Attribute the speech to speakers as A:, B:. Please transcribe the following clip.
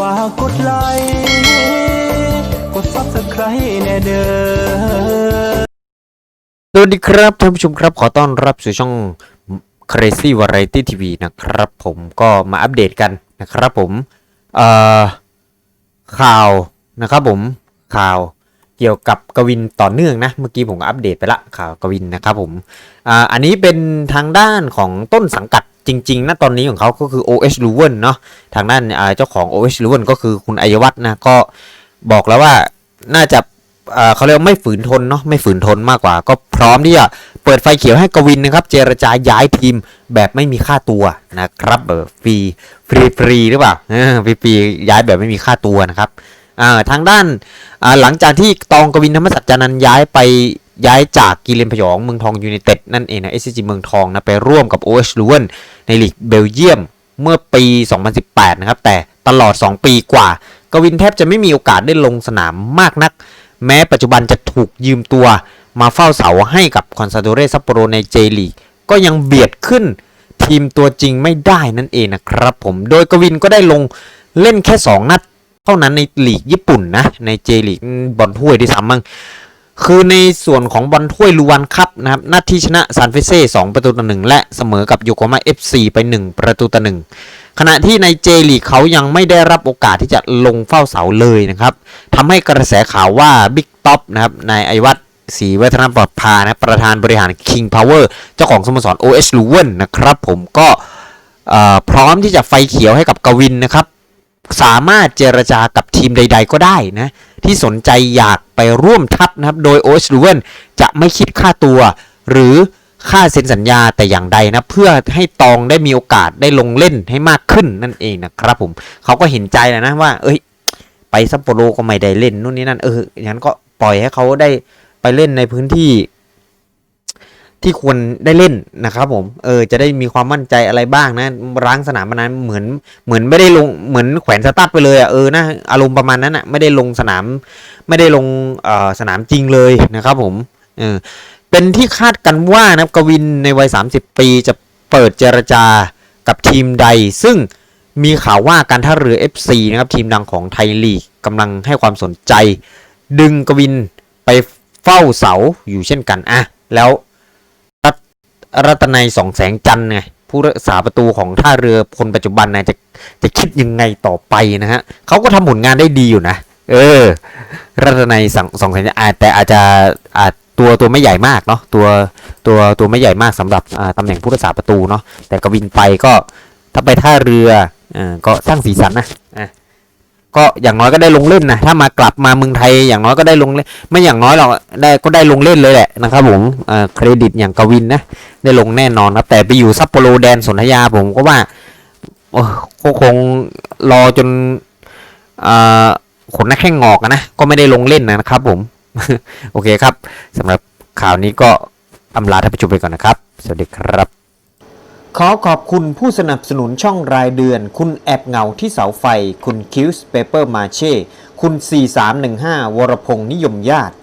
A: ฝากกดไลค์กดซับสไครต์แน่เด้อ
B: สวัสดีครับท่านผู้ชมครับขอต้อนรับสู่ช่อง Crazy Variety TV นะครับผมก็มาอัปเดตกันนะครับผมข่าวนะครับผมข่าวเกี่ยวกับกวินต่อเนื่องนะเมื่อกี้ผมก็อัปเดตไปละข่าวกวินนะครับผมออันนี้เป็นทางด้านของต้นสังกัด จริงๆนะตอนนี้ของเขาก็คือ OH l u w e n เนาะทางด้านเจ้าของ OH l u w e n ก็คือคุณอัยวัฒน์นะก็บอกแล้วว่าน่าจะเขาเรียกไม่ฝืนทนเนาะไม่ฝืนทนมากกว่า ก็พร้อมที่จะเปิดไฟเขียวให้กวินนะครับ เจรจาย้ายทีมแบบไม่มีค่าตัวนะครับเออฟรีฟรีฟรีหรือเปล่าฟรีฟรีย้ายแบบไม่มีค่าตัวนะครับทางด้านหลังจากที่ตองกวินธรรมศักดิ์จานันท์ย้ายไป ย้ายจากกีเลนพยองเมืองทองยูไนเต็ดนั่นเองนะเอสซีเมืองทองนะไปร่วมกับโอเอชลูเวนในลีกเบลเยียมเมื่อปี 2018 นะครับ แต่ตลอด 2 ปีกว่า กวินแทบจะไม่มีโอกาสได้ลงสนามมากนัก แม้ปัจจุบันจะถูกยืมตัวมาเฝ้าเสาให้กับคอนซาโดเรซัปโปโรในเจลีกก็ยังเบียดขึ้นทีมตัวจริงไม่ได้นั่นเองนะครับผม โดยกวินก็ได้ลงเล่นแค่ 2 นัด เท่านั้นในลีกญี่ปุ่นนะ ในเจลีกบอลถ้วยที่ซ้ำมั้ง คือในส่วนของบอลถ้วยลูวันคัพนะครับนัดที่ชนะซานเฟเซ่สองประตูต่อหนึ่งและเสมอกับโยโกมาเอฟซีไป1ประตูต่อหนึ่งขณะที่ในเจลีกเขายังไม่ได้รับโอกาสที่จะลงเฝ้าเสาเลยนะครับทำให้กระแสข่าวว่าบิ๊กท็อปนะครับนายไอวัตศรีวัฒนปลอดพานะประธานบริหาร King Power เจ้าของสโมสร OS l u w e n นะครับผมก็พร้อมที่จะไฟเขียวให้กับกวินนะครับ สามารถเจรจากับทีมใด ๆ ก็ได้นะ ที่สนใจอยากไปร่วมทัพนะครับ โดย OS l u w e n จะไม่คิดค่าตัว หรือค่าเซ็นสัญญาแต่อย่างใดนะ เพื่อให้ตองได้มีโอกาสได้ลงเล่นให้มากขึ้นนั่นเองนะครับผมเขาก็เห็นใจแล้วนะว่า เอ้ย ไปซัปโปโรก็ไม่ได้เล่นนู่นนี่นั่นเอออย่างนั้นก็ปล่อยให้เขาได้ไปเล่นในพื้นที่ ที่ควรได้เล่นนะครับผม เออ จะได้มีความมั่นใจอะไรบ้างนะ ร้างสนามมานานเหมือน เหมือนไม่ได้ลง เหมือนแขวนสตาร์ทไปเลยอะ เออ นะ อารมณ์ประมาณนั้นอะ ไม่ได้ลงสนาม ไม่ได้ลงเอ่อสนามจริงเลยนะครับผม เออ เป็นที่คาดกันว่านะกวินในวัย 30 ปีจะเปิดเจรจากับทีมใด ซึ่งมีข่าวว่าการท่าเรือ FC นะครับทีมดังของไทยลีกกำลังให้ความสนใจ ดึงกวินไปเฝ้าเสาอยู่เช่นกัน อะ แล้ว รัตนัยสองแสงจันไงผู้รักษาประตูของท่าเรือคนปัจจุบันนะจะจะคิดยังไงต่อไปนะฮะเขาก็ทำผลงานได้ดีอยู่นะ เออ รัตนัยสองสองแสงจันอาจแต่อาจจะอาจตัวตัวไม่ใหญ่มากเนาะตัวตัวตัวไม่ใหญ่มากสำหรับอ่าตำแหน่งผู้รักษาประตูเนาะแต่กวินไปก็ถ้าไปท่าเรืออ่าก็สร้างสีสันนะอะ ก็อย่างน้อยก็ได้ลงเล่นนะถ้ามากลับมาเมืองไทยอย่างน้อยก็ได้ลงเล่นไม่อย่างน้อยหรอกได้ก็ได้ลงเล่นเลยแหละนะครับผมเครดิตอย่างกวินนะได้ลงแน่นอนครับแต่ไปอยู่ซัปโปโรแดนสนธยาผมก็ว่าโอ้คงรอจนอขนหน้าแข้งงอกนะก็ไม่ได้ลงเล่นนะครับผม โอเคครับสำหรับข่าวนี้ก็อำลาท่านผู้ชมไปก่อนนะครับ สวัสดีครับ ขอขอบคุณผู้สนับสนุนช่องรายเดือน คุณแอบเงาที่เสาไฟ คุณคิวส์เปเปอร์มาเช่ คุณ 4315 วรพงษ์นิยมญาติ